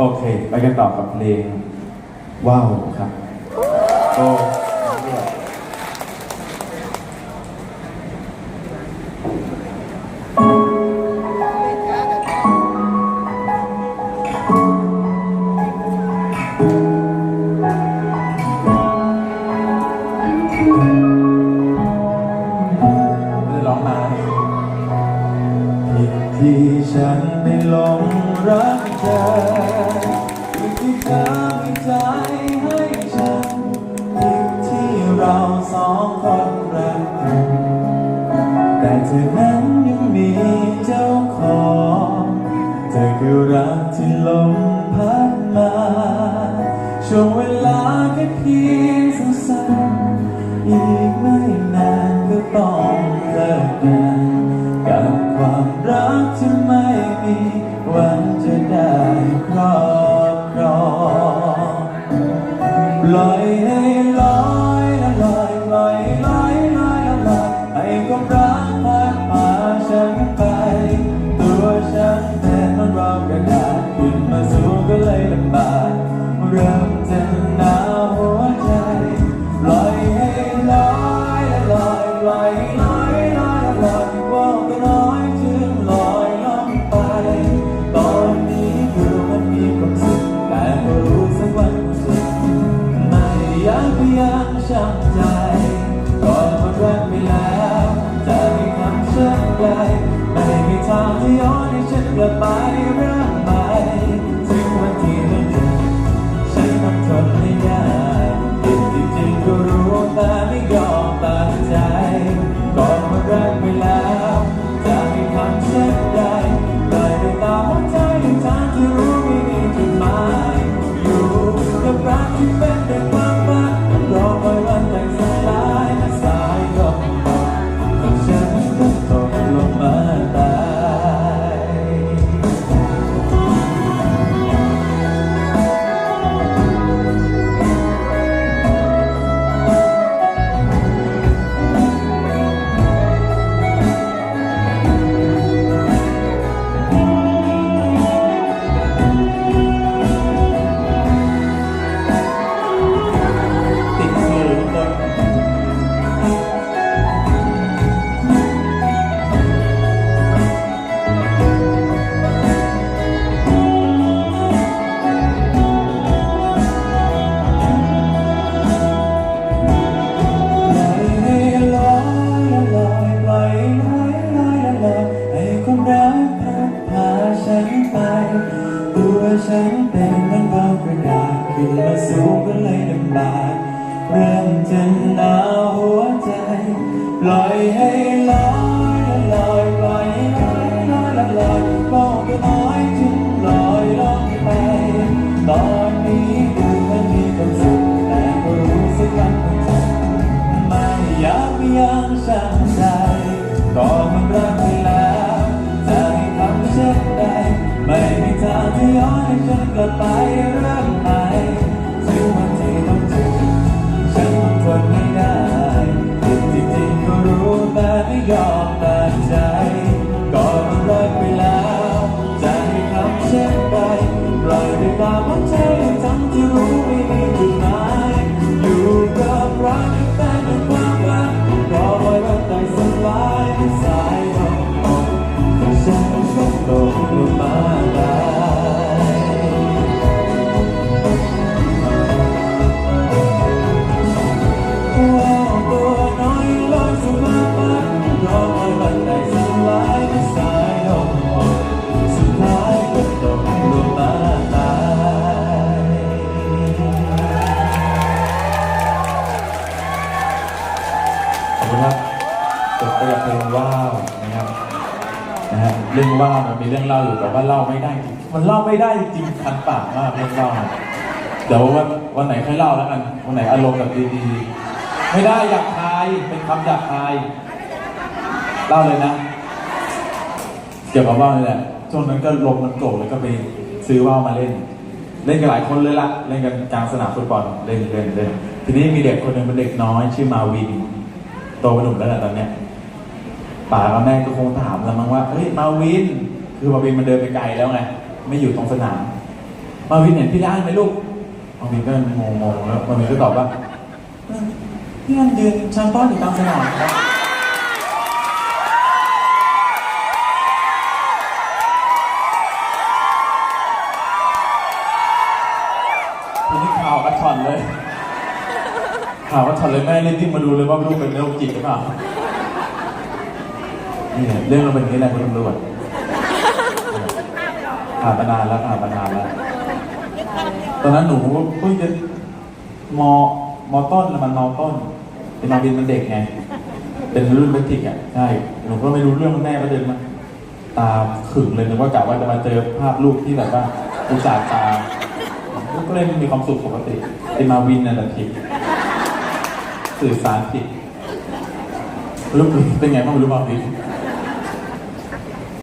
โอเค ไปกันต่อกับเพลงว้าวครับโอ้ไม่ได้ร้องนานผิดที่ฉันได้หลง ที่ลมพัดมาช่วงเวลาแค่เพียง หนาวหัวใจปล่อยให้ลอยละลอยปล่อยลอยลอยละลอยว่าก็น้อยจึงลอยล่องไป ตอนนี้ดูมันมีความสุขแต่ก็รู้สักวันสุดไม่อยากพยายามชั่งใจก่อนหมดรักไปแล้วจะมีคำเชื่อใจไม่มีทางที่ย้อนให้ฉันกลับไปเริ่มใหม่ ทนไม่ได้ผิดจริงๆก็รู้แต่ไม่ยอมตัดใจ ก่อนมาแรกไปแล้วจะมีคำเช่นใดเลยไปตาหัวใจในทางที่รู้ไม่มีจุดหมายอยู่กับรักที่เป็นแต่ ฉันเป็นเหมือนเบากระดาษขึ้นมาสูงก็เลยลำบากเริ่มจะหนาวหัวใจปล่อยให้ลอยละลอยปล่อยลอยลอยละลอยมองก็น้อยจึงลอยล่องไปตอนนี้ดูมันมีความสุขแต่ก็รู้สึกวันมันจไม่อยากยายามชั่งใจก็มันรักไปแล้ นให้ฉันกลับไปเริ่มใหม่ถึงวันที่ต้องเจอฉันต้องทนไม่ได้จริงๆก็รู้แต่ไม่ยอมตัดใจ ก็มันรักไปแล้ว จะให้ทำเช่นใดปล่อยไปตามหัว เพลงว้าวนะครับนะฮะเรื่องว้าวมันมีเรื่องเล่าอยู่แต่ว่าเล่าไม่ได้จริงมันเล่าไม่ได้จริงคันปากมากเรื่องเล่าเนี่ยเดี๋ยววันวันไหนค่อยเล่าแล้วกันวันไหนอารมณ์แบบดีๆ ไม่ได้อยากคายเป็นคำอยากคายเล่าเลยนะ เกี่ยวกับว่าวนี่แหละช่วงนั้นก็ลมมันโกรกแล้วก็ไปซื้อว่าวมาเล่น เล่นกันหลายคนเลยละเล่นกันกลางสนามฟุตบอลเล่นเล่นเล่นทีนี้มีเด็กคนหนึ่งเป็นเด็กน้อย ชื่อมาวินโตเป็นหนุ่มแล้วแหละตอนเนี้ยป่ากับแม่ก็คงถามแล้วมั้งว่าเฮ้ยมาวิน คือมาวินมันเดินไปไกลแล้วไงไม่อยู่ตรงสนาม มาวินเห็นพี่อันไหมลูกมาวินก็งงๆแล้วมาวินก็ตอบว่า พี่อันยืนชั้นต้อนอยู่กลางสนามครับทีนี้ข่าวกระชอนเลย ข่าวกระชอนเลยแม่รีบวิ่งมาดูเลยว่าลูกเป็นโรคจิตหรือเปล่านี่แหละเรื่องเราเป็นอย่างนี้แหละคุณตำรวจผ่านมานานแล้วผ่านมานานแล้ว ตอนนั้นหนูก็เพิ่งจะมอ มอต้นแล้วมันมต้น เป็นมาวินมันเด็กไง เป็นรุ่นเบติกอะใช่หนูก็ไม่รู้เรื่องแม่ก็เดินมาตาขึงเลยนึกว่ากะว่าจะมาเจอภาพลูกที่แบบว่าอุตส่าห์ตาก็เลยมีความสุขปกติเป็นมาวินนั่นแหละผิดสื่อสารผิดลูกเป็นไงบ้างไม่รู้มาวิน